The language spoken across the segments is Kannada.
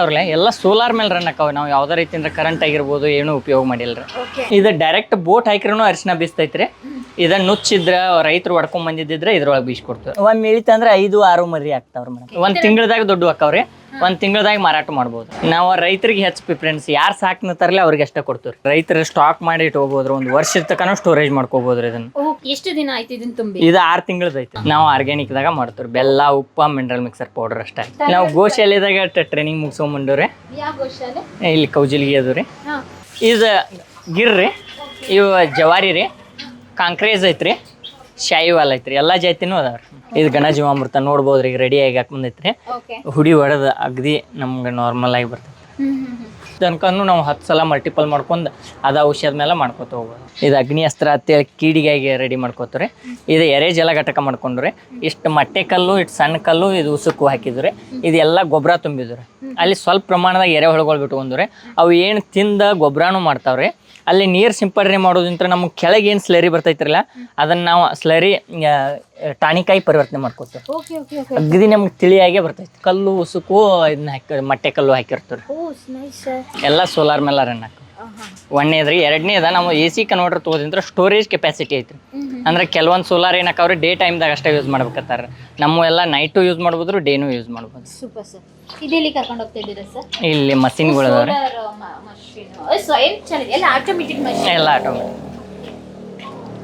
ಅವ್ರಲ್ಲ ಎಲ್ಲ ಸೋಲಾರ್ ಮೇಲೆ ರನ್ ಆಕಾವ ನಾವು ಯಾವ್ದೇ ರೀತಿಯಿಂದ ಕರೆಂಟ್ ಆಗಿರ್ಬೋದು ಏನು ಉಪಯೋಗ ಮಾಡಿಲ್ರಿ ಇದು ಡೈರೆಕ್ಟ್ ಬೋಟ್ ಹಾಕಿರೂ ಅರಿಶಿನ ಬೀಸ್ತೈತ್ರಿ. ಇದನ್ನ ನುಚ್ಚಿದ್ರ ರೈತರು ಹೊಡ್ಕೊಂಡ್ ಬಂದಿದ್ದಿದ್ರೆ ಇದ್ರೊಳಗೆ ಬೀಸ್ಕೊಡ್ತಾರೆ ಒಂದ್ ಇಳಿತಂದ್ರೆ ಐದು ಆರು ಮರಿ ಆಗ್ತಾವ್ರಿ ಮೇಡಮ್. ಒಂದ್ ತಿಂಗಳದಾಗ ದೊಡ್ಡ ಆಕಾವ್ರಿ ಒಂದ್ ತಿಂಗಳದಾಗ ಮಾರಾಟ ಮಾಡ್ಬೋದು. ನಾವು ರೈತರಿಗೆ ಹೆಚ್ಚು ಪ್ರಿಫರೆನ್ಸ್ ಯಾರು ಸಾಕ್ನತಾರಲ್ಲ ಅವ್ರಿಗೆ ಅಷ್ಟೇ ಕೊಡ್ತೀವಿ ರೈತರು ಸ್ಟಾಕ್ ಮಾಡಿ ಇಟ್ಕೋಬೋದ್ರಿ ಒಂದು ವರ್ಷದ ತನಕ ಸ್ಟೋರೇಜ್ ಮಾಡ್ಕೋಬೋದ್ರಿ ಇದನ್ನ. ಎಷ್ಟು ದಿನ ಆಯ್ತು ಇದನ್ನ ತುಂಬಿ? ಇದು ಆರು ತಿಂಗಳದೈತಿ ನಾವು ಆರ್ಗ್ಯಾನಿಕ್ ದಾಗ ಮಾಡ್ತೀವಿ ಬೆಲ್ಲ ಉಪ್ಪ ಮಿನರಲ್ ಮಿಕ್ಸರ್ ಪೌಡರ್ ಅಷ್ಟೇ. ನಾವು ಗೋಶಾಲೆದಾಗ ಟ್ರೈನಿಂಗ್ ಮುಗಿಸ್ಕೊಂಬಂಡವ್ರಿ ಯಾವ ಗೋಶಾಲೆ ಇಲ್ಲಿ ಕೌಜಿಲ್ಗಿ ಅದು ರೀ. ಇದು ಗಿರ್ರಿ ಇವು ಜವಾರಿ ರೀ. ಕಾಂಕ್ರೇಜ್ ಐತ್ರಿ. ಶಾಯಿವಾಲ್ ಐತ್ರಿ ಎಲ್ಲ ಜಾತಿನೂ ಅದಾವ್ರಿ. ಇದು ಗಣಜೀವಾಮೃತ ನೋಡ್ಬೋದ್ರಿ ಈಗ ರೆಡಿ ಆಗಿ ಬಂದೈತ್ರಿ. ಓಕೆ ಹುಡಿ ಹೊಡೆದ ಅಗದಿ ನಮ್ಗೆ ನಾರ್ಮಲ್ ಆಗಿ ಬರ್ತೈತಿ ಹ್ಮ್ ನಾವು ಹತ್ತು ಸಲ ಮಲ್ಟಿಪಲ್ ಮಾಡ್ಕೊಂಡು ಅದ ಔಷಧ ಮೇಲೆ ಮಾಡ್ಕೊತ ಹೋಗ್ಬೋದು ಇದು ಅಗ್ನಿ ಅಸ್ತ್ರ ಅಂತೇಳಿ ಕೀಡಿಗಾಗಿ ರೆಡಿ ಮಾಡ್ಕೋತಾರೆ. ಇದು ಎರೆ ಜಲ ಘಟಕ ಮಾಡ್ಕೊಂಡ್ರೆ. ಇಷ್ಟು ಮಟ್ಟೆ ಕಲ್ಲು ಇಷ್ಟು ಸಣ್ಣ ಕಲ್ಲು ಇದು ಉಸುಕು ಹಾಕಿದ್ರೆ. ಇದೆಲ್ಲ ಗೊಬ್ಬರ ತುಂಬಿದ್ರೆ. ಅಲ್ಲಿ ಸ್ವಲ್ಪ ಪ್ರಮಾಣದಾಗ ಎರೆಹುಳುಗಳು ಬಿಟ್ಕೊಂಡ್ರೆ. ಅವು ಏನು ತಿಂದ ಗೊಬ್ಬರನೂ ಮಾಡ್ತಾವ್ರೆ. ಅಲ್ಲಿ ನೀರು ಸಿಂಪಡಣೆ ಮಾಡೋದಿಂತ ನಮ್ಗೆ ಕೆಳಗೆ ಏನು ಸ್ಲರಿ ಬರ್ತೈತ್ರಲ್ಲ ಅದನ್ನು ನಾವು ಸ್ಲರಿ ಟಾಣಿಕಾಯಿ ಪರಿವರ್ತನೆ ಮಾಡ್ಕೋತೀವಿ ಓಕೆ ಓಕೆ ಓಕೆ ಅಗದಿ ನಮ್ಗೆ ತಿಳಿಯಾಗೆ ಬರ್ತೈತಿ. ಕಲ್ಲು ಉಸುಕು ಇದನ್ನ ಹಾಕಿ ಮಟ್ಟೆ ಕಲ್ಲು ನೈಸ್ ಸರ್ ಎಲ್ಲ ಸೋಲಾರ್ ಮೇಲೆ ರನ್ ಹಾಕು ಒಂದನೇದ್ರಿ ಎರಡನೇದ ನಾವು ಎ ಸಿ ಕನ್ವರ್ಟರ್ ತೊಗೋದಿಂದ್ರೆ ಸ್ಟೋರೇಜ್ ಕೆಪಾಸಿಟಿ ಐತ್ರಿ ಅಂದ್ರೆ ಕೆಲವೊಂದು ಸೋಲಾರ್ ಏನಕ್ಕವ್ರಿ ಡೇ ಟೈಮ್ದಾಗ ಅಷ್ಟೇ ಯೂಸ್ ಮಾಡ್ಬೇಕತ್ತಾರ. ನಮ್ಮ ಎಲ್ಲ ನೈಟು ಯೂಸ್ ಮಾಡ್ಬೋದು ಡೇನು ಯೂಸ್ ಮಾಡ್ಬೋದು. ಸೂಪರ್ ಸರ್ ಇದೆಲ್ಲಿ ಕರ್ಕೊಂಡು ಹೋಗ್ತಾ ಇದ್ದೀರಾ ಸರ್ ಇಲ್ಲಿ ಮಷಿನ್ಗಳು ಅದಾವ್ರಿ. ಸ್ವಯಂ ಎಲ್ಲ ಆಟೋಮೆಟಿಕ್ ಮಷೀನ್ ಎಲ್ಲ ಆಟೋಮೆಟಿಕ್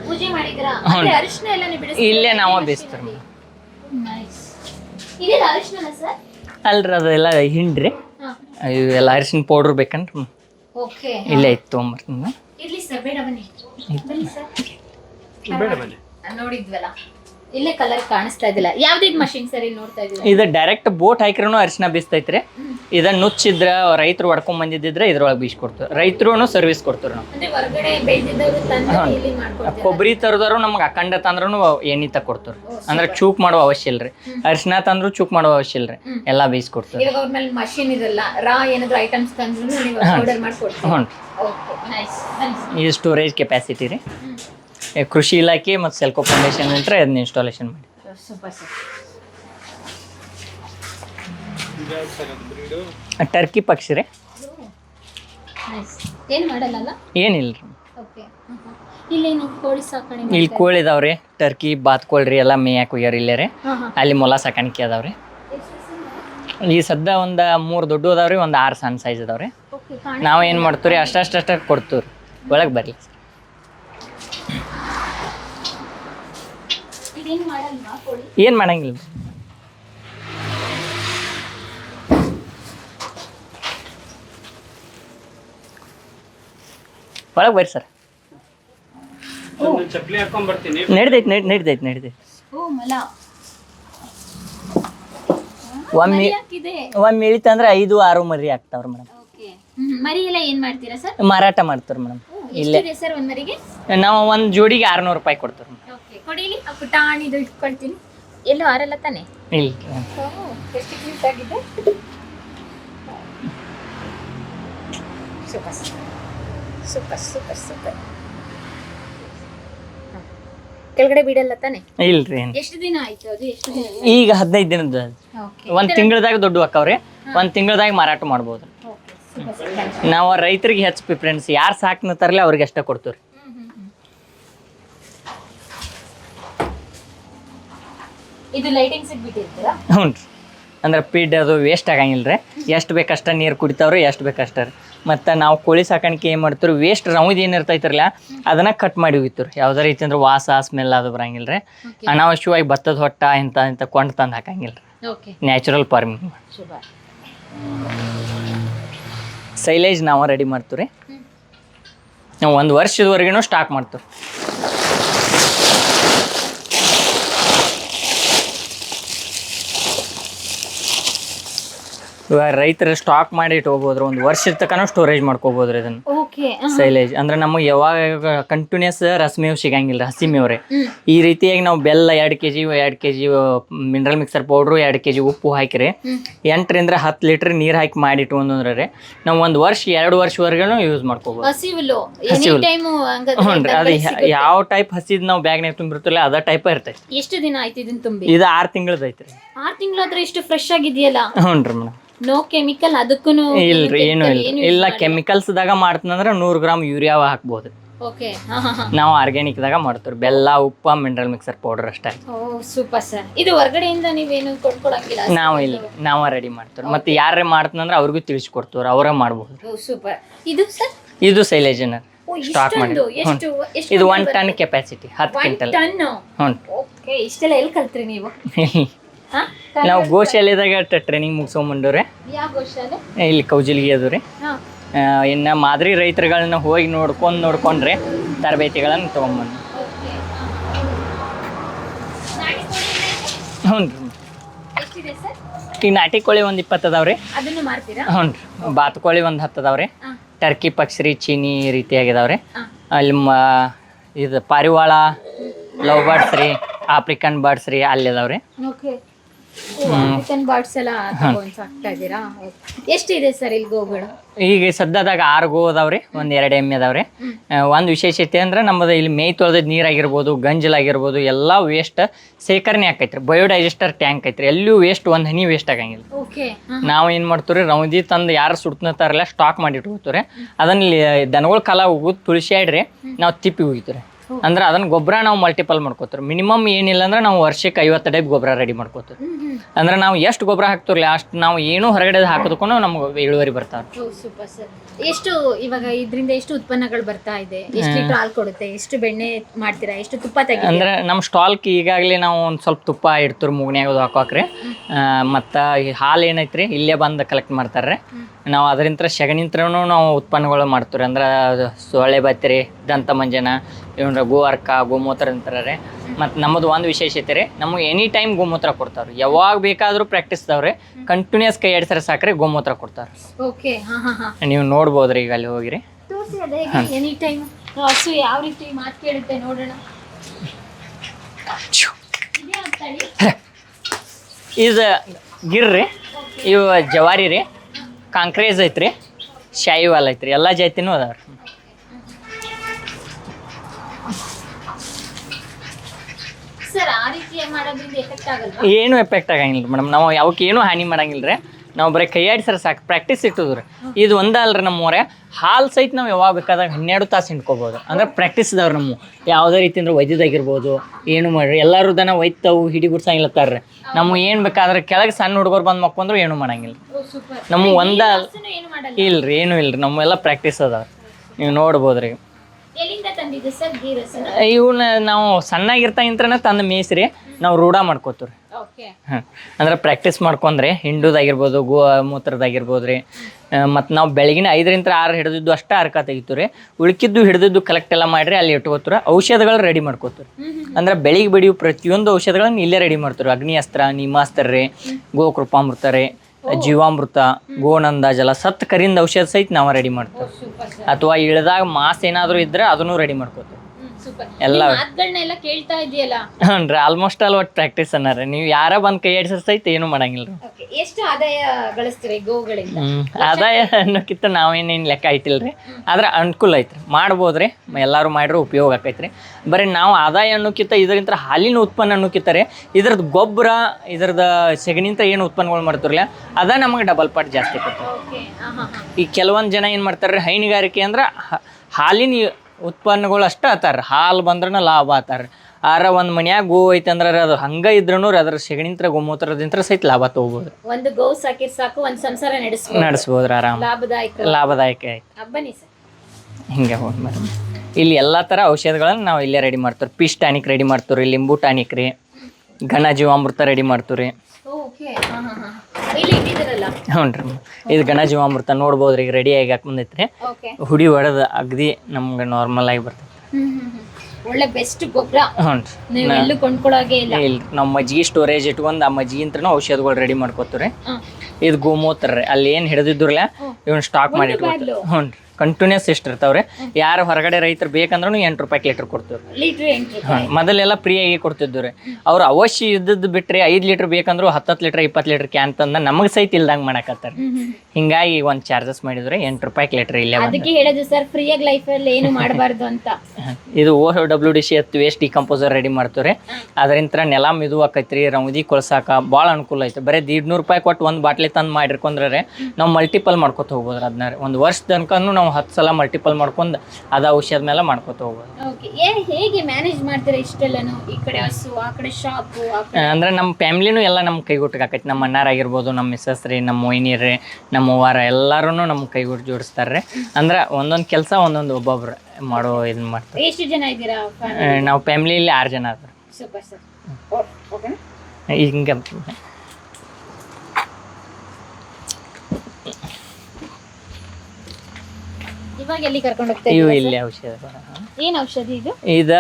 ಪೂಜೆ ಮಾಡಿದ್ರಾ ಅಂದ್ರೆ ಅರಿಶಿನ ಎಲ್ಲ ನೀವು ಬಿಡಿಸಿ ಇಲ್ಲೇ ನಾವು ಇದೆಲ್ಲ ಅರಿಶಿನ ಸರ್ ಅಲ್ರಿ ಅದೆಲ್ಲ ಹಿಂಡ್ರಿ. ಹಾ. ಇವೆಲ್ಲ ಅರಿಶಿನ ಪೌಡ್ರ್ ಬೇಕನ್ರಿ. ಓಕೆ ಇತ್ತು ಐತೆ ತೊಗೊಂಬರ್ತೀನಿ ಇರ್ಲಿ ಸರ್ ಬೇಡ ಬನ್ನಿ. ಬನ್ನಿ ಸರ್ ನೋಡಿದ್ವಲ್ಲ. ಇಲ್ಲೇ ಕಲರ್ ಕಾಣಿಸ್ತಾ ಇದ್ದಿಲ್ಲ. ಯಾವ್ದು ಮಷಿನ್ ಸರ್ ಇಲ್ಲಿ ನೋಡ್ತಾ ಇದೀವಿ ಇದು ಡೈರೆಕ್ಟ್ ಬೋಟ್ ಹಾಕಿರೋನು ಅರಿಶಿನ ಬೀಸ್ತೈತ್ರಿ ಇದನ್ನ ನುಚ್ಚಿದ್ರ ರೈತರು ಹೊಡ್ಕೊಂಡ್ ಬಂದಿದ್ದಿದ್ರೆ ಇದ್ರೊಳಗೆ ಬೀಸ್ ಕೊಡ್ತಾರೆ ರೈತರು ಸರ್ವಿಸ್ ಕೊಡ್ತಾರೆ ನಾವು. ಕೊಬ್ಬರಿ ತರದವ್ರು ನಮ್ಗೆ ಅಖಂಡ ತಂದ್ರೂ ಎಣ್ಣೆ ಕೊಡ್ತಾರೆ ಅಂದ್ರೆ ಚೂಕ್ ಮಾಡುವ ಅವಶ್ಯ ಇಲ್ರಿ. ಅರಿಶಿನ ತಂದ್ರು ಚೂಕ್ ಮಾಡುವ ಅವಶ್ಯ ಇಲ್ರಿ. ಎಲ್ಲ ಬೀಸ್ ಕೊಡ್ತಾರೆ. ಹ್ಞೂ ಇದು ಸ್ಟೋರೇಜ್ ಕೆಪಾಸಿಟಿ ರೀ. ಕೃಷಿ ಇಲಾಖೆ ಮತ್ತು ಸೆಲ್ಕೋ ಫೌಂಡೇಶನ್ ಅಂತ ಇದನ್ನ ಇನ್ಸ್ಟಾಲೇಷನ್ ಮಾಡಿ. ಟರ್ಕಿ ಪಕ್ಷಿ ರೀ. ಏನು ಮಾಡಲ್ಲ ಏನಿಲ್ಲ ರೀ. ಓಕೆ ಇಲ್ಲೇನು ಕೋಳಿ ಸಾಕಣೆ ಇಲ್ಲಿ ಕೋಳಿ ಇದಾವ್ರಿ ಟರ್ಕಿ ಬಾತ್ಕೋಳ್ರಿ ಎಲ್ಲ ಮೇಯಕ್ಕೆ ಹೋಗ್ಯಾರ ಇಲ್ಲೇ ರೀ. ಅಲ್ಲಿ ಮೊಲ ಸಾಕಾಣಿಕೆ ಅದಾವ್ರಿ ಈ ಸದ್ದ ಒಂದು ಮೂರು ದೊಡ್ಡ ಅದಾವ್ರಿ ಒಂದು ಆರು ಸಣ್ಣ ಸೈಜ್ ಅದಾವ್ರಿ ನಾವು ಏನು ಮಾಡ್ತೀವಿ ರೀ ಅಷ್ಟಷ್ಟು ಕೊಡ್ತೀವಿ ರೀ. ಒಳಗೆ ಕೋಳಿ? ಏನು ಮಾಡಂಗಿಲ್ಲ. ಒಳಗೆ ಬರ್ರಿ ಸರ್. ಚಪ್ಪಲಿ ಹಾಕೊಂಡ್ ಬರ್ತೀನಿ. ನಡ್ದೈತಿ ನಡ್ ನಡ್ದೈತಿ ನಡ್ದೈತಿ. ಓ ಮಲ. ಒಮ್ಮೆ ಯಾಕಿದೆ ಒಮ್ಮೆ ಇಳಿತಂದ್ರೆ ಐದು ಆರು ಮರಿ ಆಗ್ತಾವ್ರಿ ಮೇಡಮ್. ಓಕೆ. ಮರಿ ಎಲ್ಲ ಏನು ಮಾಡ್ತೀರಾ ಸರ್? ಮಾರಾಟ ಮಾಡ್ತಾರೆ ಮೇಡಮ್. ಸರ್ ಒಂದು ಮರಿಗೆ? ನಾವು ಒಂದು ಜೋಡಿಗೆ ಆರ್ನೂರು ರೂಪಾಯಿ ಕೊಡ್ತೀವಿ ಓಕೆ. ಕೊಡಿಲಿ ಆ ಪುಟಾಣಿದು ಇಟ್ಕೊಳ್ತೀನಿ. ಎಲ್ಲೂ ಆರಲ್ಲ ತಾನೆ? ಇಲ್ಲ. ಎಷ್ಟು ಕ್ಯೂಟ್ ಆಗಿದೆ. ಸೂಪರ್. Super super super. ಕೆಳಗಡೆ ಬಿಡಲ್ಲ ತಾನೆ? ಇಲ್ರಿ. ಎಷ್ಟು ದಿನ ಆಯ್ತು ಅದು? ಎಷ್ಟು ದಿನ ಈಗ ಹದಿನೈದು ದಿನದ ಒಂದ್ ಒಂದು ತಿಂಗಳದಾಗ ದೊಡ್ಡ ಅಕ್ಕವ್ರಿ. ಒಂದು ತಿಂಗಳದಾಗ ಮಾರಾಟ ಮಾಡ್ಬೋದು. ನಾವು ರೈತರಿಗೆ ಹೆಚ್ಚು ಪ್ರಿಫರೆನ್ಸ್ ಯಾರು ಸಾಕ್ನತಾರಲ್ಲ ಅವ್ರಿಗೆ ಅಷ್ಟೇ ಕೊಡ್ತೀವ್ರಿ. ಇದು ಲೈಟಿಂಗ್ಸ್ ಬಿಟ್ಟಿರ್ತೀರಾ ಹ್ಞೂ ರೀ. ಅಂದ್ರೆ ಪೀಡ್ ಅದು ವೇಸ್ಟ್ ಆಗಂಗಿಲ್ಲ ರೀ ಎಷ್ಟು ಬೇಕಷ್ಟ ನೀರು ಕುಡಿತಾವ್ರಿ ಎಷ್ಟು ಬೇಕಷ್ಟ ರೀ. ಮತ್ತು ನಾವು ಕೋಳಿ ಸಾಕಾಣಿಕೆ ಏನು ಮಾಡ್ತೀವಿ ವೇಸ್ಟ್ ರೌದ್ ಏನು ಇರ್ತೈತಿರಲ್ಲ ಅದನ್ನ ಕಟ್ ಮಾಡಿ ಹೋಗಿತ್ತು ಯಾವ್ದಾರ ರೀತಿ ಅಂದ್ರೆ ವಾಸ ಸ್ಮೆಲ್ ಅದು ಬರಂಗಿಲ್ಲ ರೀ ಅನಾವಶ್ಯವಾಗಿ ಭತ್ತದ ಹೊಟ್ಟ ಇಂಥ ಇಂಥ ಕೊಂಡು ತಂದು ಹಾಕಂಗಿಲ್ಲ ನ್ಯಾಚುರಲ್ ಫಾರ್ಮಿಂಗ್ ಸೈಲೇಜ್ ನಾವು ರೆಡಿ ಮಾಡ್ತೀವಿ ರೀ ನಾವು ಒಂದು ವರ್ಷದವರೆಗೂ ಸ್ಟಾಕ್ ಮಾಡ್ತೀವಿ ಇವಾಗ ರೈತರು ಸ್ಟಾಕ್ ಮಾಡಿ ಇಟ್ಕೋಬಹುದು ಒಂದು ವರ್ಷದ ತನಕ ಸ್ಟೋರೇಜ್ ಮಾಡ್ಕೋಬಹುದು ಇದನ್ನ. ಓಕೆ ಸೈಲೇಜ್ ಅಂದ್ರೆ ನಮಗೆ ಯಾವಾಗ ಕಂಟಿನ್ಯೂಸ್ ರಸಮೇವ್ ಸಿಗಂಗಿಲ್ಲ ಹಸಿ ಮೇವ್ರೆ ಈ ರೀತಿಯಾಗಿ ನಾವು ಬೆಲ್ಲ ಎರಡು ಕೆಜಿ ಎರಡು K G mineral mixer powder ಎರಡು ಕೆಜಿ ಉಪ್ಪು ಹಾಕಿರಿ. ಎಂಟರಿಂದ ಹತ್ತು ಲೀಟರ್ ನೀರು ಹಾಕಿ ಮಾಡಿ ಇಟ್ಕೊಂಡ್ರೆ ನಾವು ಒಂದು ವರ್ಷ ಎರಡು ವರ್ಷವರೆಗೂ ಯೂಸ್ ಮಾಡ್ಕೋಬಹುದು ಹಸಿ ಹುಲ್ಲು ಅದು ಯಾವ ಟೈಪ್ ಹಸಿದ್ ನಾವು ಬ್ಯಾಗ್ನಾಗ ತುಂಬಿರ್ತಲ್ಲ ಅದ ಟೈಪ್ ಇರ್ತೈತಿ. ಎಷ್ಟು ದಿನ ಆಯ್ತು ಇದನ್ನ ತುಂಬಿ? ಇದು ಆರು ತಿಂಗಳದ ಐತ್ರಿ. ಆರು ತಿಂಗಳಾದ್ರೆ ಇಷ್ಟು ಫ್ರೆಶ್ ಆಗಿದೆಯಲ್ಲ? ಹ್ಞೂ ರೀ ಮೇಡಮ್. ನೋ ಕೆಮಿಕಲ್ ಅದಕ್ಕೂ ಇಲ್ರಿ ಏನು ಇಲ್ಲ ಇಲ್ಲ ಕೆಮಿಕಲ್ಸ್ದಾಗ ಮಾಡ್ತಂದ್ರೆ ನೂರು ಗ್ರಾಮ್ ಯೂರಿಯಾ ಹಾಕ್ಬೋದು. ಓಕೆ ನಾವು ಹಾ ದಾಗ ಮಾಡ್ತೀವಿ ಬೆಲ್ಲ ಉಪ್ಪ ಮಿನರಲ್ ಮಿಕ್ಸರ್ ಪೌಡರ್ ಅಷ್ಟೇ. ಓ ಸೂಪರ್ ಸರ್ ಇದು ಹೊರಗಡೆಯಿಂದ ನೀವೇನು ಕೊಂಡ್ಕೊಳಂಗಿಲ್ಲ? ನಾವು ಇಲ್ಲ. ನಾವು ರೆಡಿ ಮಾಡ್ತೀವಿ ಮತ್ತೆ ಯಾರೇ ಮಾಡ್ತಂದ್ರೆ ಅವ್ರಿಗೂ ತಿಳಿಸ್ಕೊಡ್ತೀವಿ ಅವರೇ ಮಾಡ್ಬೋದು. ಓ ಸೂಪರ್ ಇದು ಸರ್ ಇದು ಸೈಲೇಜನರ್ ಸ್ಟಾಕ್ ಮಾಡಿ ಇದು ಒನ್ ಟನ್ ಕೆಪಾಸಿಟಿ ಹತ್ತು ಕ್ವಿಂಟಲ್ ಓಕೆ ಇಷ್ಟೆಲ್ಲ ಎಲ್ಲಿ ಕಲ್ತ್ರಿ ನೀವು? ನಾವು ಗೋಶಾಲೆದಾಗ ಟ್ರೈನಿಂಗ್ ಗೋಶಾಲೆ? ಇಲ್ಲಿ ಕೌಜಿಲ್ಗಿ ಅದು ರೀ ಇನ್ನು ಮಾದರಿ ರೈತರುಗಳನ್ನ ಹೋಗಿ ನೋಡ್ಕೊಂಡು ನೋಡ್ಕೊಂಡ್ರೆ ತರಬೇತಿಗಳನ್ನು ತೊಗೊಂಬಂದು. ಓಕೆ. ನಾಟಿ ಕೋಳಿ ಹ್ಞೂ ರೀ. ಈಗ ನಾಟಿ ಕೋಳಿ ಒಂದು ಇಪ್ಪತ್ತು ಅದಾವ್ರಿ. ಅದನ್ನು ಮಾರ್ತೀರಾ? ಹ್ಞೂ ರೀ. ಬಾತುಕೋಳಿ ಒಂದು ಹತ್ತು ಅದಾವ್ರಿ. ಟರ್ಕಿ ಪಕ್ಷರಿ ಚೀನಿ ರೀತಿಯಾಗಿದಾವ್ರಿ. ಅಲ್ಲಿ ಮ ಇದು ಪಾರಿವಾಳ ಲವ್ ಬರ್ಡ್ಸ್ ರೀ ಆಫ್ರಿಕನ್ ಬರ್ಡ್ಸ್ ರೀ ಅಲ್ಲಿ ಅದಾವ್ರಿ ಓಕೆ ಆಫ್ರಿಕನ್ ಬರ್ಡ್ಸ್ ಎಲ್ಲ ತಗೊಂಡ್ ಸಾಕ್ತಾ ಇದ್ದೀರಾ? ಎಷ್ಟಿದೆ ಸರ್ ಇಲ್ಲಿ ಗೋಗಳು? ಈಗ ಸದ್ಯದಾಗ ಆರು ಗೋ ಅದಾವ್ರಿ ಒಂದ್ ಎರಡು ಎಮ್ಮೆ ಅದಾವ್ರಿ. ಒಂದು ವಿಶೇಷತೆ ಅಂದ್ರೆ ನಮ್ಮದು ಇಲ್ಲಿ ಮೇಯ್ ತೊಳೆದ ನೀರಾಗಿರ್ಬೋದು ಗಂಜಲಾಗಿರ್ಬೋದು ಎಲ್ಲ ವೇಸ್ಟ್ ಶೇಖರಣೆ ಆಕೈತ್ರಿ. ಬಯೋಡೈಜೆಸ್ಟರ್ ಟ್ಯಾಂಕ್ ಐತ್ರಿ. ಎಲ್ಲೂ ವೇಸ್ಟ್ ಒಂದ್ ಹನಿ ವೇಸ್ಟ್ ಆಗಂಗಿಲ್ಲ. ನಾವು ಏನ್ ಮಾಡ್ತೀವ್ರಿ ರೌದಿ ತಂದು ಯಾರು ಸುಡ್ತಾರಲ್ಲ ಸ್ಟಾಕ್ ಮಾಡಿ ಇಟ್ಕೋತೀವ್ರಿ ಅದನ್ನ ದನಗಳ ಕಾಲ ಹೋಗುದು ತುಳಸಿ ಆಡ್ರಿ ನಾವು ತಿಪ್ಪಿ ಹೋಗಿತೀವಿ ಅಂದ್ರೆ ಅದನ್ನ ಗೊಬ್ಬರ ನಾವು ಮಲ್ಟಿಪಲ್ ಮಾಡ್ಕೋತೀವಿ. ಮಿನಿಮಮ್ ಏನಿಲ್ಲ ಅಂದ್ರೆ ನಾವು ವರ್ಷಕ್ಕೆ ಐವತ್ತು ಟೈಪ್ ಗೊಬ್ಬರ ರೆಡಿ ಮಾಡ್ಕೋತೀವಿ. ಅಂದ್ರೆ ನಾವು ಎಷ್ಟು ಗೊಬ್ಬರ ಹಾಕ್ತಿರ್ಲಿ ಅಷ್ಟು ನಾವು ಏನೂ ಹೊರಗಡೆ ಹಾಕೋದಕ್ಕೂ ನಮ್ಗೆ ಇಳುವರಿ ಬರ್ತಾವೆ ಓ ಸೂಪರ್ ಸರ್ ಎಷ್ಟು ಇವಾಗ ಇದರಿಂದ ಎಷ್ಟು ಉತ್ಪನ್ನಗಳು ಬರ್ತಾ ಇದೆ? ಎಷ್ಟು ಲೀಟರ್ ಹಾಲು ಕೊಡುತ್ತೆ? ಎಷ್ಟು ಬೆಣ್ಣೆ ಮಾಡ್ತೀರಾ? ಎಷ್ಟು ತುಪ್ಪ ಅಂದ್ರೆ ನಮ್ಮ ಸ್ಟಾಲ್ಕ್ ಈಗಾಗಲೇ ನಾವು ಒಂದು ಸ್ವಲ್ಪ ತುಪ್ಪ ಇಡ್ತೀವಿ ಮೂಗ್ನ್ಯಾಗ ಅದು ಹಾಕೋಕ್ರಿ. ಮತ್ತು ಹಾಲು ಏನೈತ್ರಿ ಇಲ್ಲೇ ಬಂದು ಕಲೆಕ್ಟ್ ಮಾಡ್ತಾರೆ ನಾವು ಅದರಿಂದ ಸೆಗಣಿಂತ್ರನೂ ನಾವು ಉತ್ಪನ್ನಗಳು ಮಾಡ್ತೀವಿ ಅಂದ್ರೆ ಅದು ಸೊಳ್ಳೆ ಬತ್ತಿರಿ ದಂತ ಮಂಜನ ಇವನ್ನ ಗೋ ಅರ್ಕ ಗೋಮೂತ್ರ ಅಂತಾರೆ ಮತ್ತು ನಮ್ಮದು ಒಂದು ವಿಶೇಷತೆ ರೀ ನಮಗೆ ಎನಿ ಟೈಮ್ ಗೋಮೂತ್ರ ಕೊಡ್ತಾರೆ ಯಾವಾಗ ಬೇಕಾದರೂ ಪ್ರಾಕ್ಟೀಸ್ ಅದಾವ್ರಿ ಕಂಟಿನ್ಯೂಸ್ ಕೈ ಆಡಿಸ್ರೆ ಸಾಕ್ರಿ ಗೋಮೂತ್ರ ಕೊಡ್ತಾರೆ ಓಕೆ ಹಾ ಹಾ ರೀ ನೀವು ನೋಡ್ಬೋದ್ರಿ ಈಗ ಅಲ್ಲಿ ಹೋಗಿರಿ. ತೋರಿಸಿ ಅದೇ ಎನಿ ಟೈಮ್ ಹಸು ಯಾವ ರೀತಿ ಮಾತು ಕೇಳುತ್ತೆ ನೋಡೋಣ? ಇದು ಗಿರ್ರಿ ಇವು ಜವಾರಿ ರೀ. ಕಾಂಕ್ರೇಜ್ ಐತ್ರಿ ಶಾಯಿವಾಲ್ ಐತ್ರಿ ಎಲ್ಲ ಜಾತಿನೂ ಅದಾವ್ರಿ. ಏನು ಎಫೆಕ್ಟ್ ಆಗಂಗಿಲ್ಲ ಮೇಡಮ್. ನಾವು ಅವಕ್ಕೆ ಏನು ಹಾನಿ ಮಾಡಂಗಿಲ್ಲ ರೀ. ನಾವು ಬರೀ ಕೈ ಆಡಿಸ್ರೆ ಸಾಕು. ಪ್ರಾಕ್ಟೀಸ್ ಇಟ್ಟಿದ್ರಿ ಇದು ಒಂದೇ ಅಲ್ರಿ ಊರೇ. ಹಾಲು ಸಹಿತ ನಾವು ಯಾವಾಗ ಬೇಕಾದಾಗ ಹನ್ನೆರಡು ತಾಸು ಹಿಂಡ್ಕೋಬೋದು. ಅಂದ್ರೆ ಪ್ರಾಕ್ಟೀಸ್ ಇದಾವ್ರಿ ನಮ್ಮ. ಯಾವುದೇ ರೀತಿ ಅಂದ್ರೆ ವೈದ್ಯದಾಗಿರ್ಬೋದು ಏನು ಮಾಡ್ರಿ. ಎಲ್ಲರೂ ದನ ಒಯ್ತಾವು ಹಿಡಿ ಗುಡ್ಸಂಗಿಲ್ಲತ್ತಾರ್ರಿ ನಮ್ಮ ಏನು ಬೇಕಾದ್ರೆ ಕೆಳಗೆ ಸಣ್ಣ ಹುಡುಗರು ಬಂದು ಮಕ್ಕೊಂಡ್ರು ಏನು ಮಾಡಂಗಿಲ್ಲ. ನಮ್ಮ ಒಂದ ಇಲ್ರಿ ಏನು ಇಲ್ಲ ಇಲ್ರಿ ನಮ್ಮೆಲ್ಲ ಪ್ರಾಕ್ಟೀಸ್ ಅದ ನೀವು ನೋಡ್ಬೋದು ರೀ. ಇವನ್ನ ನಾವು ಸಣ್ಣಾಗಿರ್ತಾಗಿಂತ್ರನ ತಂದು ಮೇಯ್ಸ್ರಿ ನಾವು ರೂಢ ಮಾಡ್ಕೋತೀವಿ ಓಕೆ. ಹಾಂ. ಅಂದ್ರೆ ಪ್ರಾಕ್ಟೀಸ್ ಮಾಡ್ಕೊಂಡ್ರೆ ಹಿಂಡುದಾಗಿರ್ಬೋದು ಗೋ ಮೂತ್ರದಾಗಿರ್ಬೋದು ರೀ ಮತ್ತು ನಾವು ಬೆಳಗಿನ ಐದರಿಂದ ಆರು ಹಿಡಿದಿದ್ದು ಅಷ್ಟೇ ಅರ್ಕ ತೆಗಿತೀವಿ ರೀ ಉಳ್ಕಿದ್ದು ಹಿಡಿದಿದ್ದು ಕಲೆಕ್ಟ್ ಎಲ್ಲ ಮಾಡಿರಿ ಅಲ್ಲಿ ಇಟ್ಕೋತೀರ ಔಷಧಗಳು ರೆಡಿ ಮಾಡ್ಕೋತೀರಿ ಅಂದ್ರೆ ಬೆಳಿಗ್ಗೆ ಬೆಳೆಯುವ ಪ್ರತಿಯೊಂದು ಔಷಧಗಳನ್ನು ಇಲ್ಲೇ ರೆಡಿ ಮಾಡ್ತೀವಿ ಅಗ್ನಿ ಅಸ್ತ್ರ ನಿಮಾಸ್ತ್ರ ರೀ ಗೋಕೃಪಾಮೃತ ರೀ ಜೀವಾಮೃತ ಗೋನಂದ ಜಲ ಸತ್ ಕರಿಂದ ಔಷಧ ಸಹಿತ ನಾವು ರೆಡಿ ಮಾಡ್ತೇವೆ ಅಥವಾ ಇಳಿದಾಗ ಮಾಸ್ ಏನಾದರೂ ಇದ್ರೆ ಅದನ್ನು ರೆಡಿ ಮಾಡ್ಕೋತೀವಿ ಸೂಪರ್ ಎಲ್ಲ ಮಾತುಗಳನ್ನೆಲ್ಲ ಕೇಳ್ತಾ ಇದೆಯಲ್ಲ? ಆಲ್ಮೋಸ್ಟ್ ಆಲ್ ಒಟ್ಟು ಪ್ರಾಕ್ಟೀಸ್ ಅನ್ನರಿ. ನೀವು ಯಾರ ಬಂದು ಕೈ ಆಡಿಸಿದ್ರೆ ಏನು ಮಾಡಂಗಿಲ್ಲ ಎಷ್ಟು ಆದಾಯ ಗಳಿಸ್ತೀರಿ ಗೋಗಳಿಂದ? ಆದಾಯ ಅನ್ನೋಕ್ಕಿಂತ ನಾವೇನೇನು ಲೆಕ್ಕ ಐತಿಲ್ರಿ ಆದ್ರೆ ಅನುಕೂಲ ಐತ್ರಿ. ಮಾಡ್ಬೋದ್ರಿ ಎಲ್ಲರೂ ಮಾಡಿದ್ರೆ ಉಪಯೋಗ ಆಕೈತ್ರಿ. ಬರೀ ನಾವು ಆದಾಯ ಅನ್ನೋಕ್ಕಿಂತ ಇದರಿಂದ ಹಾಲಿನ ಉತ್ಪನ್ನ ಅನ್ನೋಕ್ಕಿಂತ ರೀ ಇದ್ರದ್ದು ಗೊಬ್ಬರ ಇದ್ರದ್ದು ಸೆಗಣಿಂತ ಏನು ಉತ್ಪನ್ನಗಳು ಮಾಡ್ತಿರಲ್ಲ ಅದ ನಮಗೆ ಡಬಲ್ ಪಾಟ್ ಜಾಸ್ತಿ ಕೊಡ್ತಾರೆ ಈ ಕೆಲವೊಂದು ಜನ ಏನು ಮಾಡ್ತಾರೆ ಹೈನುಗಾರಿಕೆ ಅಂದ್ರೆ ಹಾಲಿನ ಉತ್ಪನ್ನಗಳು ಅಷ್ಟೇ ಆತಾರ. ಹಾಲು ಬಂದ್ರೆ ಲಾಭ ಆತಾರ. ಆರ ಒಂದು ಮನ್ಯಾಗ ಗೋ ಐತೆ ಅಂದ್ರೆ ಅದು ಹಂಗೆ ಇದ್ರೂ ಅದ್ರ ಸೆಗಣಿಂತ್ರ ಗೋಮೂತ್ರದಿಂತ್ರ ಸಹಿತ ಲಾಭ ತಗೋಬಹುದು ಒಂದು ಗೋ ಸಾಕಿರ್ ಸಾಕು ಒಂದು ಸಂಸಾರ ನಡೆಸ್ಬೋದು. ನಡೆಸ್ಬೋದ್ರ ಆರಾಮ. ಲಾಭದಾಯಕ. ಲಾಭದಾಯಕ ಆಯ್ತು. ಆ, ಬನ್ನಿ ಸರ್. ಹಿಂಗೆ ಹೋಗಿ ಮೇಡಮ್ ಇಲ್ಲಿ ಎಲ್ಲ ಥರ ಔಷಧಗಳನ್ನ ನಾವು ಇಲ್ಲೇ ರೆಡಿ ಮಾಡ್ತೀವಿ ಪಿಶ್ ಟಾನಿಕ್ ರೆಡಿ ಮಾಡ್ತೀವಿ ರೀ ಲಿಂಬು ಟಾನಿಕ್ ರೀ ಘನ ಜೀವಾಮೃತ ರೆಡಿ ಮಾಡ್ತೀವಿ ರೀ ಓಕೆ ಹಾ ಹಾ ಹಾ. ಇಲ್ಲಿ ಇಟ್ಟಿದ್ದೀರಲ್ಲ ಹ್ಞೂ ರೀ ಇದು ಗಣಜೀವಾಮೃತ ಜೀವಾಮೃತ ನೋಡ್ಬೋದು ರೀ ಈಗ ರೆಡಿ ಆಗಿ ಹಾಕಿ ಬಂದೈತ್ರಿ. ಓಕೆ ಹುಡಿ ಹೊಡೆದು ಅಗದಿ ನಮ್ಗೆ ನಾರ್ಮಲ್ ಆಗಿ ಬರ್ತೈತೆ. ಒಳ್ಳೆ ಬೆಸ್ಟ್ ಗೊಬ್ಬರ. ಹ್ಞೂ ರೀ ನೀವು ಎಲ್ಲೂ ಕೊಂಡ್ಕೊಳ್ಳೋಗೆ ಇಲ್ಲ. ಇಲ್ಲ ನಾವು ಮಜ್ಜಿಗೆ ಸ್ಟೋರೇಜ್ ಇಟ್ಕೊಂಡು ಆ ಮಜ್ಜಿಗಿಂತ್ರನೂ ಔಷಧಗಳು ರೆಡಿ ಮಾಡ್ಕೋತೀವಿ. ಇದು ಗೋಮೂತ್ರ ರೀ ಅಲ್ಲಿ ಏನು ಹಿಡಿದಿದ್ರಲ್ಲ ಇವನ್ ಸ್ಟಾಕ್ ಮಾಡಿ ಇಟ್ಕೋತೀವಿ ಹ್ಞೂ ರೀ ಕಂಟಿನ್ಯೂಸ್ ಇಷ್ಟು ಇರ್ತಾವ್ರಿ? ಯಾರು ಹೊರಗಡೆ ರೈತರು ಬೇಕಂದ್ರೂ ಎಂಟು ರೂಪಾಯಿ ಲೀಟರ್ ಕೊಡ್ತೀವಿ ಲೀಟರ್ ಎಂಟು ರೂಪಾಯಿ. ಮೊದಲೆಲ್ಲ ಫ್ರೀಯಾಗಿ ರೀ ಅವ್ರು ಅವಶ್ಯ ಇದ್ದದ್ದು ಬಿಟ್ರೆ ಐದು ಲೀಟರ್ ಬೇಕಂದ್ರು ಹತ್ತತ್ತು ಲೀಟರ್ ಇಪ್ಪತ್ತು ಲೀಟರ್ ಕ್ಯಾನ್ ತಂದ ನಮಗೆ ಸಹಿತ ಇಲ್ದಂಗೆ ಮಾಡಕತ್ತಾರೆ. ಹಿಂಗಾಗಿ ಒಂದು ಚಾರ್ಜಸ್ ಮಾಡಿದ್ರೆ ಎಂಟು ರೂಪಾಯಿ ಲೀಟರ್ ಇಲ್ಲೇ ಅದಕ್ಕೆ ಹೇಳೋದು ಸರ್ ಫ್ರೀಯಾಗಿ ಲೈಫಲ್ಲಿ ಏನು ಮಾಡಬಾರ್ದು ಅಂತ. ಇದು ಓ ಡಬ್ಲ್ಯೂ ಡಿ ಸಿ ಎತ್ತು ವೇಸ್ಟ್ ಡಿಕಂಪೋಸರ್ ರೆಡಿ ಮಾಡ್ತಾರೆ. ಅದರಿಂದ ನೆಲ ಮಿದು ಆಕೈತ್ರಿ ರೌದಿ ಕೊಳ್ಸಾಕ ಭಾಳ ಅನುಕೂಲ ಐತೆ. ಬರೀ ದೀಡ್ನೂರು ರೂಪಾಯಿ ಕೊಟ್ಟು ಒಂದು ಬಾಟ್ಲಿ ತಂದು ಮಾಡಿರ್ಕೊಂಡ್ರೆ ನಾವು ಮಲ್ಟಿಪಲ್ ಮಾಡ್ಕೊತ ಹೋಗ್ಬೋದು ಅದನ್ನ ಒಂದು ವರ್ಷ ತನಕ ನಾವು ಹತ್ತು ಸಲ ಮಲ್ಟಿಪಲ್ ಮಾಡ್ಕೊಂಡು ಅದ ಔಷಧ ಮೇಲೆ ಮಾಡ್ಕೊತ ಹೋಗ್ಬೋದು ಓಕೆ ಹೇಗೆ ಮ್ಯಾನೇಜ್ ಮಾಡ್ತೀರಾ ಇಷ್ಟೆಲ್ಲನು ಈ ಕಡೆ ಹಸು ಆ ಕಡೆ ಶಾಪು ಅಂದ್ರೆ ನಮ್ಮ ಫ್ಯಾಮ್ಲಿನೂ ಎಲ್ಲ ನಮ್ಮ ಕೈಗುಟ್ಟಿಗೆ ಆಕೈತಿ. ನಮ್ಮ ಅಣ್ಣಾರಾಗಿರ್ಬೋದು ನಮ್ಮ ಮಿಸ್ಸಸ್ ರೀ ನಮ್ಮ ಮೊಯ್ನೀರ್ ರೀ ನಮ್ಮ ಅವ್ವಾರ ಎಲ್ಲರೂ ನಮ್ಮ ಕೈಗುಟ್ಟು ಜೋಡಿಸ್ತಾರೆ ರೀ ಅಂದ್ರೆ ಒಂದೊಂದು ಕೆಲಸ ಒಂದೊಂದು ಒಬ್ಬೊಬ್ರು ಮಾಡೋ ಇದನ್ನ ಮಾಡ್ತಾರೆ. ಎಷ್ಟು ಜನ ಇದ್ದೀರಾ ನಾವು ಫ್ಯಾಮ್ಲಿಯಲ್ಲಿ ಆರು ಜನ ಆದ್ರೆ ಸೂಪರ್ ಸರ್ ಓಕೆ ಹಿಂಗೆ ಇವಾಗ ಎಲ್ಲಿ ಕರ್ಕೊಂಡು ಹೋಗ್ತಾ ಇವು ಇಲ್ಲಿ ಔಷಧ. ಏನ್ ಔಷಧಿ ಇದು? ಇದು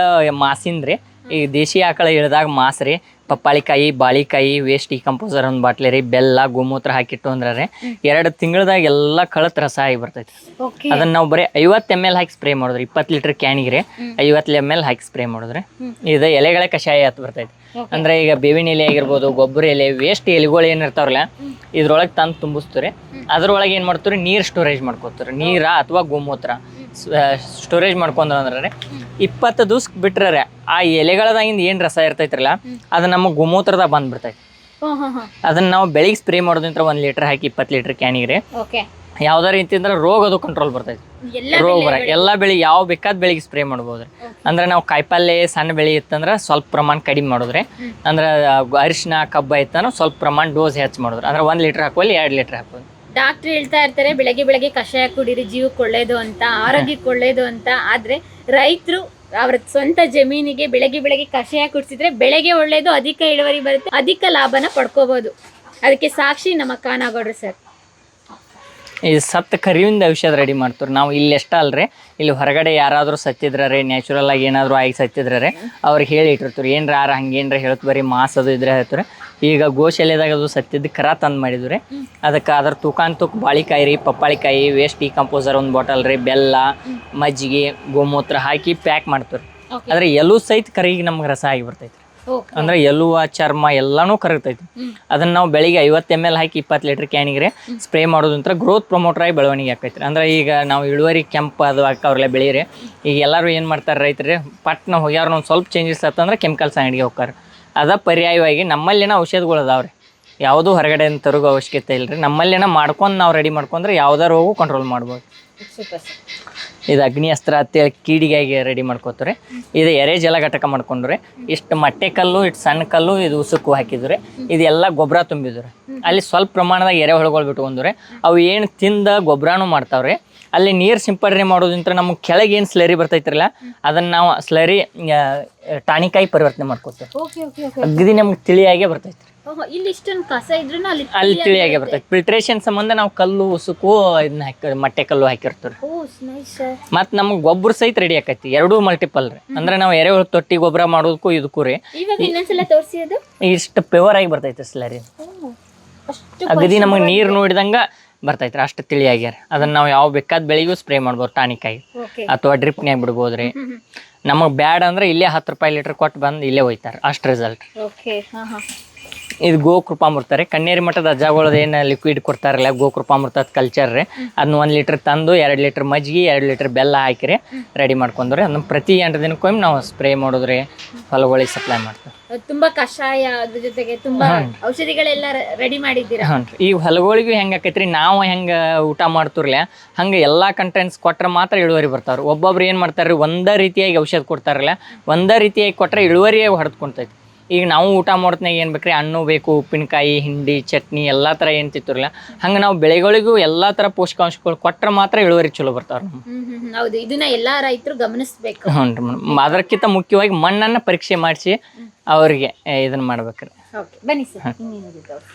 ರೀ ಈ ದೇಶಿ ಆಕಳ ಇಳಿದಾಗ ಮಾಸ್ ರೀ. ಪಪ್ಪಾಳಿಕಾಯಿ ಬಾಳಿಕಾಯಿ ವೇಸ್ಟ್ ಡಿಕಂಪೋಸರ್ ಒಂದು ಬಾಟ್ಲಿ ರೀ ಬೆಲ್ಲ ಗೋಮೂತ್ರ ಹಾಕಿಟ್ಟು ಅಂದ್ರೆ ರೀ ಎರಡು ತಿಂಗಳದಾಗ ಎಲ್ಲ ಕಳತ್ ರಸ ಆಗಿ ಬರ್ತೈತಿ. ಅದನ್ನ ನಾವು ಬರೀ ಐವತ್ತು ಎಂ ಎಲ್ ಹಾಕಿ ಸ್ಪ್ರೇ ಮಾಡಿದ್ರಿ ಇಪ್ಪತ್ತು ಲೀಟರ್ ಕ್ಯಾನಿಗೆ ರೀ ಐವತ್ತು ಎಂ ಎಲ್ ಹಾಕಿ ಸ್ಪ್ರೇ ಮಾಡಿದ್ರಿ. ಇದು ಎಲೆಗಳ ಕಷಾಯ ಹತ್ತು ಬರ್ತೈತಿ. ಅಂದ್ರೆ ಈಗ ಬೇವಿನ ಎಲೆ ಆಗಿರ್ಬೋದು ಗೊಬ್ಬರ ಎಲೆ ವೇಸ್ಟ್ ಎಲೆಗಳು ಏನಿರ್ತಾವ್ರಲ್ಲ ಇದ್ರೊಳಗೆ ತಂದು ತುಂಬಿಸ್ತೀರಿ ಅದ್ರೊಳಗೆ ಏನು ಮಾಡ್ತೀರಿ ನೀರು ಸ್ಟೋರೇಜ್ ಮಾಡ್ಕೋತೀರಿ ನೀರ ಅಥವಾ ಗೋಮೂತ್ರ. ಸ್ಟೋರೇಜ್ ಮಾಡ್ಕೊಂಡ್ರ ಅಂದ್ರೆ ಇಪ್ಪತ್ತು ದಿವ್ಸ ಬಿಟ್ರೆ ಆ ಎಲೆಗಳದಾಗಿಂದ ಏನು ರಸ ಇರ್ತೈತ್ರಲ್ಲ ಅದು ನಮ್ಮ ಗೋಮೂತ್ರದಾಗ ಬಂದ್ಬಿಡ್ತೈತಿ. ಅದನ್ನ ನಾವು ಬೆಳಿಗ್ಗೆ ಸ್ಪ್ರೇ ಮಾಡೋದ್ರಿಂದ ಒಂದು ಲೀಟರ್ ಹಾಕಿ ಇಪ್ಪತ್ತು ಲೀಟರ್ ಕ್ಯಾನಿಗೆ ಯಾವ್ದಾರ ರೀತಿ ಅಂದ್ರೆ ರೋಗ ಅದು ಕಂಟ್ರೋಲ್ ಬರ್ತೈತಿ. ರೋಗ ಬರ ಎಲ್ಲ ಬೆಳಿ ಯಾವ ಬೇಕಾದ ಬೆಳಿಗ್ಗೆ ಸ್ಪ್ರೇ ಮಾಡ್ಬೋದು ಅಂದ್ರೆ ನಾವು ಕಾಯಿಪಲ್ಲೆ ಸಣ್ಣ ಬೆಳಿ ಇತ್ತಂದ್ರೆ ಸ್ವಲ್ಪ ಪ್ರಮಾಣ ಕಡಿಮೆ ಮಾಡಿದ್ರೆ. ಅಂದ್ರೆ ಅರಿಶಿನ ಕಬ್ಬ ಇತ್ತಂದ್ರೆ ಸ್ವಲ್ಪ ಪ್ರಮಾಣ ಡೋಸ್ ಹೆಚ್ಚು ಮಾಡಿದ್ರೆ. ಅಂದ್ರೆ ಒಂದು ಲೀಟರ್ ಹಾಕೋಲಿ ಎರಡು ಲೀಟರ್ ಹಾಕೋದು ಡಾಕ್ಟರ್ ಹೇಳ್ತಾ ಇರ್ತಾರೆ ಬೆಳಗ್ಗೆ ಬೆಳಗ್ಗೆ ಕಷಾಯ ಕುಡಿರಿ ಜೀವಕ್ಕೆ ಒಳ್ಳೇದು ಅಂತ ಆರೋಗ್ಯಕ್ಕೆ ಒಳ್ಳೇದು ಅಂತ. ಆದ್ರೆ ರೈತರು ಅವ್ರ ಸ್ವಂತ ಜಮೀನಿಗೆ ಬೆಳಗ್ಗೆ ಬೆಳಗ್ಗೆ ಕಷಾಯ ಕುಡಿಸಿದ್ರೆ ಬೆಳೆಗೆ ಒಳ್ಳೇದು ಅಧಿಕ ಇಳುವರಿ ಬರುತ್ತೆ ಅಧಿಕ ಲಾಭನ ಪಡ್ಕೋಬಹುದು ಅದಕ್ಕೆ ಸಾಕ್ಷಿ ನಮ್ಮ ಕಾನಾಗೌಡ್ರು ಸರ್. ಈ ಸತ್ತ ಕರಿವಿಂದ ಔಷಧ ರೆಡಿ ಮಾಡ್ತಾರೆ ನಾವು ಇಲ್ಲಿ ಎಷ್ಟ ಅಲ್ರಿ? ಇಲ್ಲಿ ಹೊರಗಡೆ ಯಾರಾದರೂ ಸತ್ತಿದ್ರೆ ನ್ಯಾಚುರಲ್ ಆಗಿ ಏನಾದರೂ ಆಗಿ ಸತ್ತಿದ್ರೆ ಅವ್ರಿಗೆ ಹೇಳಿ ಇಟ್ಟಿರ್ತಾರೆ ಏನ್ರ ಯಾರ ಹಂಗೇನ್ರ ಹೇಳ್ತು ಬರೀ ಮಾಸ್ ಅದು ಇದ್ರೆ ಹೇಳ್ತಾರೆ ಈಗ ಗೋಶಾಲೆದಾಗ ಅದು ಸತ್ತಿದ್ದು ಕರ ತಂದು ಮಾಡಿದ್ರಿ ಅದಕ್ಕೆ ಅದ್ರ ತೂಕಾನ್ ತೂಕ ಬಾಳಿಕಾಯಿ ರೀ ಪಪ್ಪಾಳಿಕಾಯಿ ವೇಸ್ಟ್ ಕಂಪೋಸರ್ ಒಂದು ಬಾಟಲ್ ರೀ ಬೆಲ್ಲ ಮಜ್ಜಿಗೆ ಗೋಮೂತ್ರ ಹಾಕಿ ಪ್ಯಾಕ್ ಮಾಡ್ತಾರೆ Okay. ಆದ್ರೆ ಎಲ್ಲೂ ಸಹಿತ ಕರಿಗೆ ನಮ್ಗೆ ರಸ ಆಗಿ ಬರ್ತೈತಿ ಅಂದ್ರೆ ಎಲುವ ಚರ್ಮ ಎಲ್ಲಾನು ಕರಗ್ತೈತಿ ಅದನ್ನ ನಾವು ಬೆಳಿಗ್ಗೆ ಐವತ್ತು ಎಂ ಎಲ್ ಹಾಕಿ ಇಪ್ಪತ್ತು ಲೀಟರ್ ಕ್ಯಾನಿಗೆ ಸ್ಪ್ರೇ ಮಾಡೋದಂತ್ರ ಗ್ರೋತ್ ಪ್ರಮೋಟರ್ ಆಗಿ ಬೆಳವಣಿಗೆ ಆಕೈತ್ರಿ ಅಂದ್ರೆ ಈಗ ನಾವು ಇಳುವರಿ ಕೆಂಪು ಅದು ಅವ್ರಲ್ಲ ಬೆಳೀರಿ. ಈಗ ಎಲ್ಲರೂ ಏನು ಮಾಡ್ತಾರೆ ರೈತರು ಪಟ್ನ ಹೋಗ್ಯಾರ ಒಂದು ಸ್ವಲ್ಪ ಚೇಂಜಸ್ ಆತಂದ್ರೆ ಕೆಮಿಕಲ್ಸ್ ಅಂಗಡಿಗೆ ಹೋಗ್ತಾರೆ. ಅದ ಪರ್ಯಾಯವಾಗಿ ನಮ್ಮಲ್ಲಿನ ಔಷಧಗಳು ಅದಾವ್ರಿ ಯಾವುದೂ ಹೊರಗಡೆ ತರುಗೋ ಅವಶ್ಯಕತೆ ಇಲ್ರಿ. ನಮ್ಮಲ್ಲಿನ ಮಾಡ್ಕೊಂಡು ನಾವು ರೆಡಿ ಮಾಡ್ಕೊಂಡ್ರೆ ಯಾವ್ದಾರು ಹೋಗು ಕಂಟ್ರೋಲ್ ಮಾಡ್ಬೋದು. Super sir. ಇದು ಅಗ್ನಿ ಅಸ್ತ್ರ ಹತ್ತಿ ಕೀಡಿಗಾಗಿ ರೆಡಿ ಮಾಡ್ಕೋತಾರೆ ಇದು ಎರೆ ಜಲ ಘಟಕ ಮಾಡ್ಕೊಂಡ್ರೆ ಇಷ್ಟು ಮಟ್ಟೆ ಕಲ್ಲು ಇಷ್ಟು ಸಣ್ಣ ಕಲ್ಲು ಇದು ಉಸುಕು ಹಾಕಿದ್ರೆ ಇದೆಲ್ಲ ಗೊಬ್ಬರ ತುಂಬಿದ್ರೆ ಅಲ್ಲಿ ಸ್ವಲ್ಪ ಪ್ರಮಾಣದಾಗ ಎರೆಹುಳುಗಳು ಬಿಟ್ಕೊಂಡ್ರೆ ಅವು ಏನು ತಿಂದ ಗೊಬ್ಬರನೂ ಮಾಡ್ತಾವ್ರೆ. ಅಲ್ಲಿ ನೀರು ಸಿಂಪಡಣೆ ಮಾಡೋದಿಂತ ನಮ್ಗೆ ಕೆಳಗೆ ಏನು ಸ್ಲರಿ ಬರ್ತೈತ್ರಲ್ಲ ಅದನ್ನ ನಾವು ಸ್ಲರಿ ಟಾಣಿಕಾಯಿ ಪರಿವರ್ತನೆ ಮಾಡ್ಕೊತೇವೆ ಓಕೆ ಓಕೆ ಓಕೆ ಅಗದಿ ನಮ್ಗೆ ತಿಳಿಯಾಗೆ ಬರ್ತೈತ್ರಿ. ಇಲ್ಲಿ ಇಷ್ಟೊಂದು ಕಸ ಇದ್ರೂ ಅಲ್ಲಿ ಅಲ್ಲಿ ತಿಳಿಯಾಗೆ ಬರ್ತೈತಿ. ಫಿಲ್ಟ್ರೇಷನ್ ಸಂಬಂಧ ನಾವು ಕಲ್ಲು ಉಸುಕು ಇದನ್ನ ಹಾಕಿ ಮಟ್ಟೆ ಕಲ್ಲು ಹಾಕಿರ್ತೀವಿ ಓ ನೈಸ್ ಸರ್ ಮತ್ತು ನಮ್ಗೆ ಗೊಬ್ಬರ ಸಹಿತ ರೆಡಿ ಆಕೈತಿ. ಎರಡೂ ಮಲ್ಟಿಪಲ್ ರೀ. ಅಂದ್ರೆ ನಾವು ಎರೆಹುಳ ತೊಟ್ಟಿ ಗೊಬ್ಬರ ಮಾಡೋದಕ್ಕೂ ಇದಕ್ಕೂ ರೀ. ಇವಾಗ ಇನ್ನೊಂದ್ಸಲ ತೋರಿಸಿ ಅದು? ಇಷ್ಟು ಪ್ಯೂರ್ ಆಗಿ ಬರ್ತೈತೆ ಸ್ಲರಿ ಓ, ಅಷ್ಟು ಅಗದಿ ನಮಗೆ ನೀರು ನೋಡಿದಂಗ ಬರ್ತೈತ್ರಿ ಅಷ್ಟು ತಿಳಿಯಾಗ್ಯಾರ ಅದನ್ನ ನಾವು ಯಾವ ಬೇಕಾದ ಬೆಳಿಗೂ ಸ್ಪ್ರೇ ಮಾಡ್ಬೋದು ಟಾನಿಕಾಯಿ ಓಕೆ ಅಥವಾ ಡ್ರಿಪ್ನ್ಯಾಗ ಬಿಡ್ಬೋದ್ರಿ. ನಮಗೆ ಬ್ಯಾಡ್ ಅಂದ್ರೆ ಇಲ್ಲೇ ಹತ್ತು ರೂಪಾಯಿ ಲೀಟರ್ ಕೊಟ್ಟು ಬಂದು ಇಲ್ಲೇ ಹೋಯ್ತಾರೆ ಅಷ್ಟು ರಿಸಲ್ಟ್ ಓಕೆ ಹಾಂ ಹಾ. ಇದು ಗೋಕೃಪಾಮೃತ ರೀ. ಕಣ್ಣೇರಿ ಮಠದ ಅಜ್ಜಗಳದ್ದು ಏನು ಲಿಕ್ವಿಡ್ ಕೊಡ್ತಾರಲ್ಲ ಗೋಕೃಪಾಮೃತದ ಕಲ್ಚರ್ ರೀ. ಅದನ್ನ ಒಂದು ಲೀಟ್ರ್ ತಂದು ಎರಡು ಲೀಟ್ರ್ ಮಜ್ಜಿಗೆ ಎರಡು ಲೀಟ್ರ್ ಬೆಲ್ಲ ಹಾಕಿರಿ ರೆಡಿ ಮಾಡ್ಕೊಂಡ್ರಿ ಅದನ್ನ ಪ್ರತಿ ಎಂಟು ದಿನಕ್ಕೊಮ್ಮೆ ನಾವು ಸ್ಪ್ರೇ ಮಾಡೋದ್ರಿ ಹೊಲಗಳಿಗೆ ಸಪ್ಲೈ ಮಾಡ್ತೀವಿ. ತುಂಬಾ ಕಷಾಯ ಅದ್ರ ಜೊತೆಗೆ ತುಂಬಾ ಔಷಧಿಗಳೆಲ್ಲ ರೆಡಿ ಮಾಡಿದ್ದೀರಾ? ಹ್ಞೂ ರೀ. ಈಗ ಹೊಲಗಳಿಗೂ ಹೆಂಗೆ ಆಕೈತ್ರಿ ನಾವು ಹೆಂಗೆ ಊಟ ಮಾಡ್ತಿರ್ಲೆ ಹಂಗೆ ಎಲ್ಲಾ ಕಂಟೆಂಟ್ಸ್ ಕೊಟ್ರೆ ಮಾತ್ರ ಇಳುವರಿ ಬರ್ತಾವ್ರಿ. ಒಬ್ಬೊಬ್ರು ಏನು ಮಾಡ್ತಾರ್ರಿ ಒಂದೇ ರೀತಿಯಾಗಿ ಔಷಧ ಕೊಡ್ತಾರಲ್ಲ ಒಂದೇ ರೀತಿಯಾಗಿ ಕೊಟ್ರೆ ಇಳುವರಿಯಾಗಿ ಹೊಡೆದ್ಕೊಂತೈತಿ ಈಗ ನಾವು ಊಟ ಮಾಡೋತ್ನಾಗ ಏನು ಬೇಕ್ರಿ? ಹಣ್ಣು ಬೇಕು ಉಪ್ಪಿನಕಾಯಿ ಹಿಂಡಿ ಚಟ್ನಿ ಎಲ್ಲ ಥರ ಏನು ತಿತ್ತಿರಲ್ಲ ಹಂಗೆ ನಾವು ಬೆಳೆಗಳಿಗೂ ಎಲ್ಲ ಥರ ಪೋಷಕಾಂಶಗಳು ಕೊಟ್ಟರೆ ಮಾತ್ರ ಇಳುವರಿ ಚಲೋ ಬರ್ತಾವೆ ನಮ್ಗೆ. ಹ್ಮ್ ಹ್ಮ್ ಹ್ಮ್. ಹೌದು ಇದನ್ನ ಎಲ್ಲಾ ರೈತರು ಗಮನಿಸ್ಬೇಕು. ಹ್ಞೂ ರೀ ಮೇಡಮ್. ಅದಕ್ಕಿಂತ ಮುಖ್ಯವಾಗಿ ಮಣ್ಣನ್ನು ಪರೀಕ್ಷೆ ಮಾಡಿಸಿ ಅವರಿಗೆ ಇದನ್ನು ಮಾಡ್ಬೇಕ್ರಿ. ಓಕೆ ಬನ್ನಿ ಸರ್. ಇನ್ನೇನಿದೆ ತೋರ್ಸಿ.